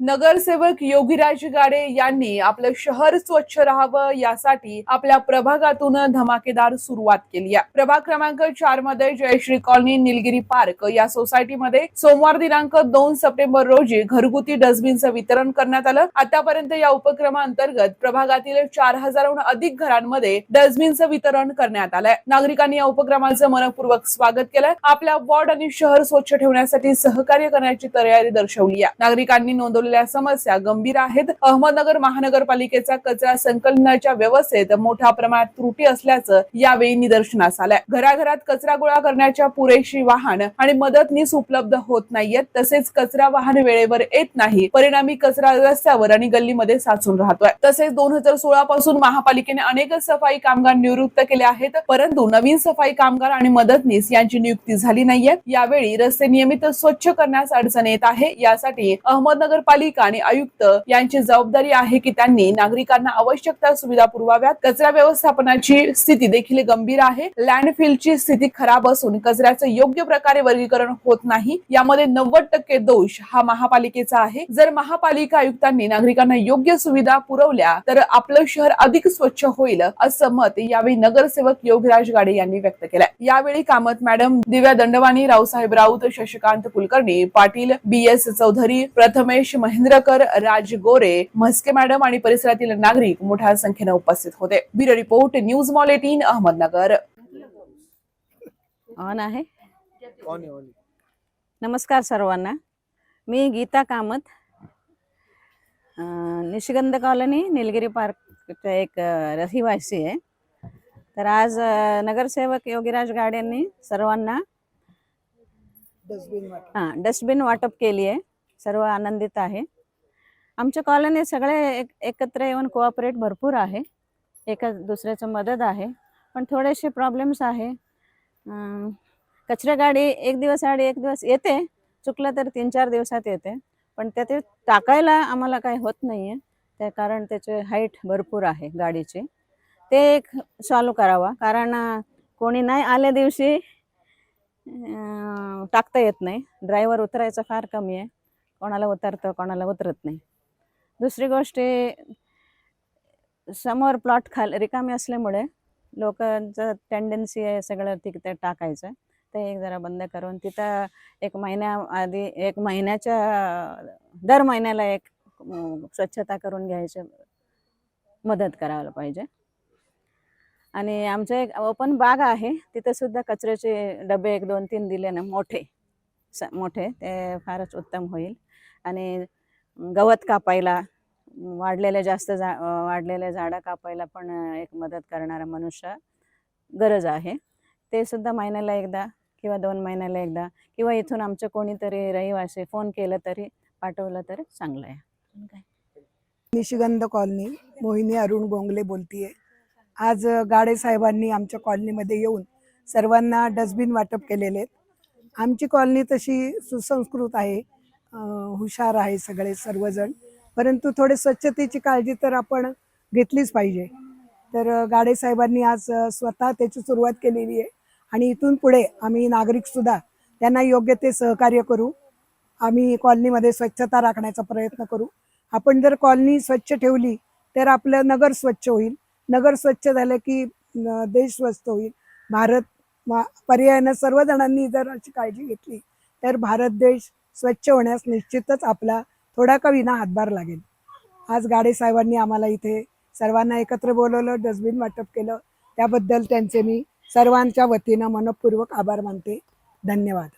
नगरसेवक योगीराज गाडे यांनी आपलं शहर स्वच्छ राहावं यासाठी आपल्या प्रभागातून धमाकेदार सुरुवात केली आहे. प्रभाग क्रमांक चारमध्ये जयश्री कॉलनी निलगिरी पार्क या सोसायटीमध्ये सोमवार दिनांक दोन सप्टेंबर रोजी घरगुती डस्टबिनचं वितरण करण्यात आलं. आतापर्यंत या उपक्रमाअंतर्गत प्रभागातील चार हजाराहून अधिक घरांमध्ये डस्टबिनचं वितरण करण्यात आलंय. नागरिकांनी या उपक्रमाचं मनपूर्वक स्वागत केलं आपल्या वॉर्ड आणि शहर स्वच्छ ठेवण्यासाठी सहकार्य करण्याची तयारी दर्शवली आहे. नागरिकांनी नोंदवलेल्या समस्या गंभीर आहेत. अहमदनगर महानगरपालिकेचा कचरा संकलनाच्या व्यवस्थेत मोठ्या प्रमाणात त्रुटी असल्याचं यावेळी निदर्शनास आलंय. घराघरात कचरा गोळा करण्याच्या पुरेशी वाहन आणि मदतनीस उपलब्ध होत नाहीयेत तसेच कचरा वाहन वेळेवर येत नाही परिणामी कचरा रस्त्यावर आणि गल्लीमध्ये साचून राहतोय. तसेच दोन हजार सोळा पासून महापालिकेने अनेक सफाई कामगार निवृत्त केले आहेत परंतु नवीन सफाई कामगार आणि मदतनीस यांची नियुक्ती झाली नाहीये. यावेळी रस्ते नियमित स्वच्छ करण्यास अडचण येत आहे. यासाठी अहमदनगर महापालिका आणि आयुक्त यांची जबाबदारी आहे की त्यांनी नागरिकांना आवश्यक त्या सुविधा पुरवाव्यात. कचरा व्यवस्थापनाची स्थिती देखील गंभीर आहे. लँडफिलची स्थिती खराब असून कचऱ्याचं योग्य प्रकारे वर्गीकरण होत नाही. यामध्ये नव्वद टक्के दोष हा महापालिकेचा आहे. जर महापालिका आयुक्तांनी नागरिकांना योग्य सुविधा पुरवल्या तर आपलं शहर अधिक स्वच्छ होईल असं मत यावेळी नगरसेवक योगीराज गाडे यांनी व्यक्त केलं यावेळी Kamat madam Divya Dandwani Raosaheb Raut Shashikant Kulkarni Patil B S Chaudhari Prathamesh Mahendrakar Raj Gore Mhaske madam आणि परिसरातील नागरिक मोठ्या संख्येने उपस्थित होते. Bureau report news mall eighteen Ahmednagar. On आहे. नमस्कार सर्वांना. मी गीता कामत. निशिगंध कॉलनी निलगिरी पार्कचा एक रहिवासी आहे. तर आज नगरसेवक योगीराज सर्वांना डस्टबिन वाटा. हां डस्टबिन वाटप केली आहे. सर्व आनंदित आहे. आमच्या कॉलनी सगळे एक एकत्र येऊन कोऑपरेट भरपूर आहे. एका दुसऱ्याचं मदत आहे. पण थोडेसे प्रॉब्लेम्स आहे. कचरा गाडी एक दिवस आडी एक दिवस येते. चुकलं तर तीन चार दिवसात येते. पण त्यात टाकायला आम्हाला काही होत नाही आहे त्या कारण त्याचे हाईट भरपूर आहे गाडीची. ते एक सॉल्व करावा. कारण कोणी नाही आल्या दिवशी टाकता येत नाही. ड्रायव्हर उतरायचं फार कमी आहे. कोणाला उतरतं कोणाला उतरत नाही. दुसरी गोष्ट समोर प्लॉट खाल रिकामी असल्यामुळे लोकांचं टेंडन्सी आहे सगळं तिथे टाकायचं. ते एक जरा बंद करून तिथं एक महिन्या आधी एक महिन्याच्या दर महिन्याला एक स्वच्छता करून घ्यायचं मदत करायला पाहिजे. आणि आमचं एक ओपन बाग आहे तिथे सुद्धा कचऱ्याचे डबे एक दोन तीन दिले ना मोठे स मोठे ते फारच उत्तम होईल. आणि गवत कापायला वाढलेल्या जास्त जा वाढलेल्या झाडं कापायला पण एक मदत करणारा मनुष्य गरज आहे. ते सुद्धा महिन्याला एकदा किंवा दोन महिन्याला एकदा किंवा इथून आमचं कोणीतरी रहिवासी फोन केलं तरी पाठवलं तरी चांगलं आहे. काय? निशिगंध कॉलनी मोहिनी अरुण गोंगले बोलतीये. आज गाडे साहेबांनी आमच्या कॉलनीमध्ये येऊन सर्वांना डस्टबिन वाटप केलेले आहेत. आमची कॉलनी तशी सुसंस्कृत आहे. हुशार आहे सगळे सर्वजण. परंतु थोडे स्वच्छतेची काळजी तर आपण घेतलीच पाहिजे. तर गाडे साहेबांनी आज स्वतः त्याची सुरुवात केलेली आहे. आणि इथून पुढे आम्ही नागरिकसुद्धा त्यांना योग्य ते सहकार्य करू. आम्ही कॉलनीमध्ये स्वच्छता राखण्याचा प्रयत्न करू. आपण जर कॉलनी स्वच्छ ठेवली तर आपलं नगर स्वच्छ होईल. नगर स्वच्छ झालं की देश स्वस्थ होईल. भारत पर्यायानं सर्वजणांनी जर अशी काळजी घेतली तर भारत देश स्वच्छ होण्यास निश्चितच आपला थोडा का विना हातभार लागेल. आज गाडे साहेबांनी आम्हाला इथे सर्वांना एकत्र बोलवलं डस्टबिन वाटप केलं. त्याबद्दल त्यांचे मी सर्वांच्या वतीनं मनपूर्वक आभार मानते. धन्यवाद.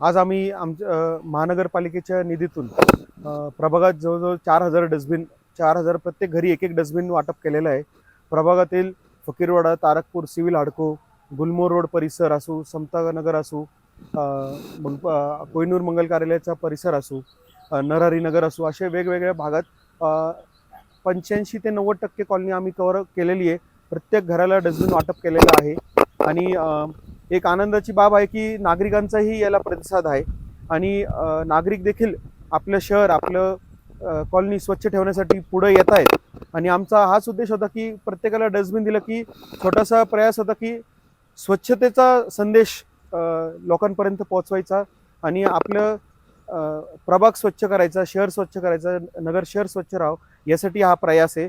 आज आम्ही आमच्या महानगरपालिकेच्या निधीतून प्रभागात जवळजवळ चार हजार डस्टबिन चार हजार प्रत्येक घरी एक एक डस्टबिन वाटप केलेलं आहे. प्रभागातील फकीरवाडा तारकपूर सिव्हिल हाडको गुलमोर रोड परिसर असू समतानगर असू अ, मग कोहिनूर मंगल कार्यालयाचा परिसर असू नरहरी नगर असू असे वेगवेगळ्या भागात पंच्याऐंशी ते नव्वद टक्के कॉलनी आम्ही कवर केलेली आहे. प्रत्येक घराला डस्टबिन वाटप केलेलं आहे. आणि एक आनंदाची बाब आहे की नागरिकांचाही याला प्रतिसाद आहे. आणि नागरिक देखील आपलं शहर आपलं कॉलनी स्वच्छ ठेवण्यासाठी पुढे येत आहेत. आणि आमचा हाच उद्देश होता की प्रत्येकाला डस्टबिन दिलं की छोटासा प्रयास होता की स्वच्छतेचा संदेश लोकांपर्यंत पोहोचवायचा आणि आपलं प्रभाग स्वच्छ करायचा शहर स्वच्छ करायचा नगर शहर स्वच्छ राहावं यासाठी हा प्रयास आहे.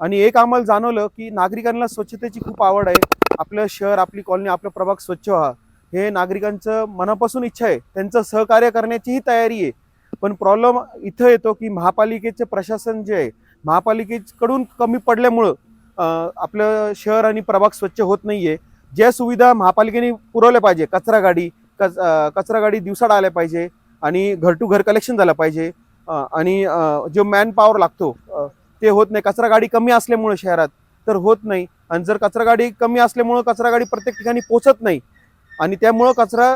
आणि एक आम्हाला जाणवलं की नागरिकांना स्वच्छतेची खूप आवड आहे. आपलं शहर आपली कॉलनी आपलं प्रभाग स्वच्छ व्हा हे नागरिकांचं मनापासून इच्छा आहे. त्यांचं सहकार्य करण्याचीही तयारी आहे. पण प्रॉब्लेम इथं येतो की महापालिकेचं प्रशासन जे आहे महापालिकेकडून कमी पडल्यामुळं आपलं शहर आणि प्रभाग स्वच्छ होत नाही आहे ज्या सुविधा महापालिकेने पुरवल्या पाहिजे कचरा गाडी कच कचरा गाडी दिवसाड आल्या पाहिजे आणि घर टू घर कलेक्शन झालं पाहिजे आणि जो मॅन पॉवर लागतो ते होत नाही. कचरा गाडी कमी असल्यामुळं शहरात तर होत नाही. आणि जर कचरा गाडी कमी असल्यामुळं कचरा गाडी प्रत्येक ठिकाणी पोचत नाही आणि त्यामुळं कचरा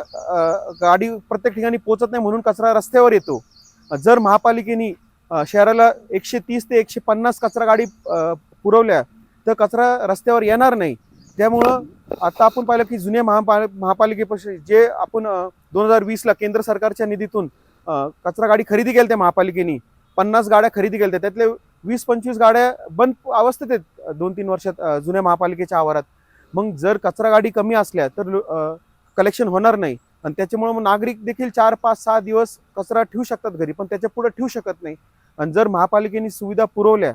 गाडी प्रत्येक ठिकाणी पोचत नाही म्हणून कचरा रस्त्यावर येतो. जर महापालिकेने शहराला एकशे तीस ते एकशे पन्नास कचरा गाडी पुरवल्या तर कचरा रस्त्यावर येणार नाही. त्यामुळं आता आपण पाहिलं की जुन्या महापाल महापालिकेपासून जे आपण दोन हजार वीसला केंद्र सरकारच्या निधीतून कचरा गाडी खरेदी केल्या त्या महापालिकेने पन्नास गाड्या खरेदी केल्या त्यातल्या वीस पंचवीस गाड्या बंद अवस्थेत आहेत दोन तीन वर्षात जुन्या महापालिकेच्या आवारात. मग जर कचरा गाडी कमी असल्या तर कलेक्शन होणार नाही. आणि त्याच्यामुळे मग नागरिक देखील चार पाच सहा दिवस कचरा ठेवू शकतात घरी पण त्याच्या पुढे ठेवू शकत नाही. आणि जर महापालिकेने सुविधा पुरवल्या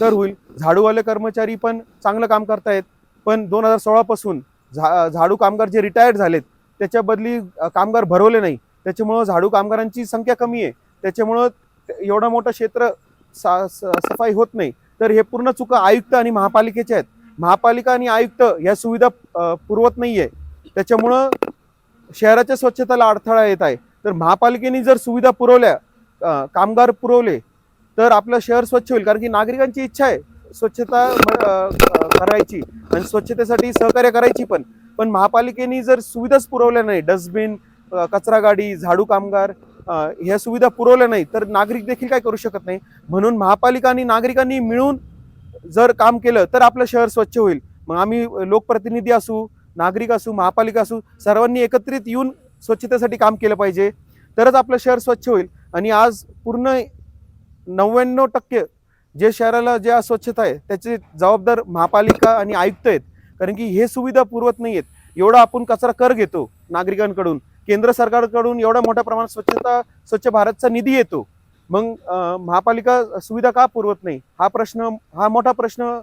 तर होईल. झाडूवाले कर्मचारी पण चांगलं काम करतायत पण दोन हजार सोळापासून झा झाडू कामगार जे रिटायर्ड झालेत त्याच्या बदली कामगार भरवले नाही. त्याच्यामुळं झाडू कामगारांची संख्या कमी आहे. त्याच्यामुळं एवढं मोठं क्षेत्र सा स- सफाई होत नाही. तर हे पूर्ण चुका आयुक्त आणि महापालिकेच्या आहेत. महापालिका आणि आयुक्त या सुविधा पुरवत नाही आहे त्याच्यामुळं शहराच्या स्वच्छतेला अडथळा येत आहे. तर महापालिकेने जर सुविधा पुरवल्या कामगार पुरवले तर आपलं शहर स्वच्छ होईल. कारण की नागरिकांची इच्छा आहे स्वच्छता करायची आणि स्वच्छतेसाठी सहकार्य करायची पण. पण महापालिकेने जर सुविधाच पुरवल्या नाही डस्टबिन कचरा गाडी झाडू कामगार ह्या सुविधा पुरवल्या नाही तर नागरिक देखील काय करू शकत नाही. म्हणून महापालिका आणि नागरिकांनी मिळून जर काम केलं तर आपलं शहर स्वच्छ होईल. मग आम्ही लोकप्रतिनिधी असू नागरिक असू महापालिका असू सर्वांनी एकत्रित येऊन स्वच्छतेसाठी काम केलं पाहिजे. तरच आपलं शहर स्वच्छ होईल. आणि आज पूर्ण नव्याण्णव टक्के जे शहराला जे अस्वच्छता आहे त्याचे जबाबदार महापालिका आणि आयुक्त आहेत. कारण की हे सुविधा पुरवत नाही आहेत एवढा आपण कचरा कर घेतो नागरिकांकडून. केंद्र सरकारकडून एवढ्या मोठ्या प्रमाणात स्वच्छता स्वच्छ भारतचा निधी येतो. मग महापालिका सुविधा का पुरवत नाही? हा प्रश्न हा मोठा प्रश्न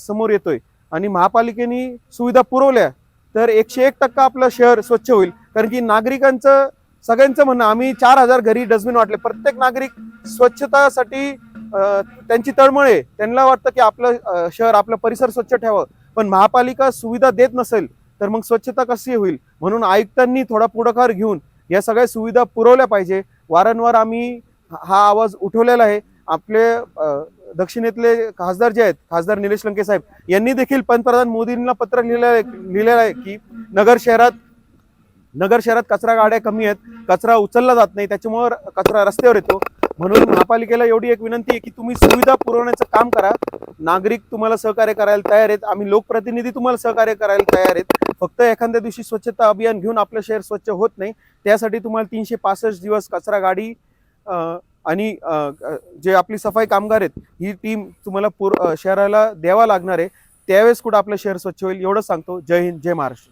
समोर येतोय. आणि महापालिकेने सुविधा पुरवल्या तर एकशे एक टक्का आपलं शहर स्वच्छ होईल. कारण की नागरिकांचं सगळ्यांचं म्हणणं आम्ही चार हजार घरी डस्टबिन वाटले. प्रत्येक नागरिक स्वच्छतासाठी त्यांची तळमळ आहे. त्यांना वाटतं की आपलं शहर आपलं परिसर स्वच्छ ठेवावं. पण महापालिका सुविधा देत नसेल तर मग स्वच्छता कशी होईल? म्हणून आयुक्तांनी थोडा पुढाकार घेऊन या सगळ्या सुविधा पुरवल्या पाहिजे. वारंवार आम्ही हा आवाज उठवलेला आहे. आपले दक्षिणेतले खासदार जे आहेत खासदार निलेश लंके साहेब यांनी देखील पंतप्रधान मोदींना पत्र लिहिलेलं आहे लिहिलेलं आहे की नगर शहरात नगर शहरात कचरा गाड्या कमी आहेत कचरा उचलला जात नाही त्याच्यामुळे कचरा रस्त्यावर येतो. म्हणून महापालिकेला एवढी एक विनंती आहे की तुम्ही सुविधा पुरवण्याचं काम करा. नागरिक तुम्हाला सहकार्य करायला तयार आहेत. आम्ही लोकप्रतिनिधी तुम्हाला सहकार्य करायला तयार आहेत. फक्त एखाद्या दिवशी स्वच्छता अभियान घेऊन आपलं शहर स्वच्छ होत नाही. त्यासाठी तुम्हाला तीनशे पासष्ट दिवस कचरा गाडी आणि जे आपली सफाई कामगार आहेत ही टीम तुम्हाला पूर शहराला द्यावा लागणार आहे त्यावेळेस कुठं आपलं शहर स्वच्छ होईल एवढंच सांगतो. जय हिंद जय महाराष्ट्र.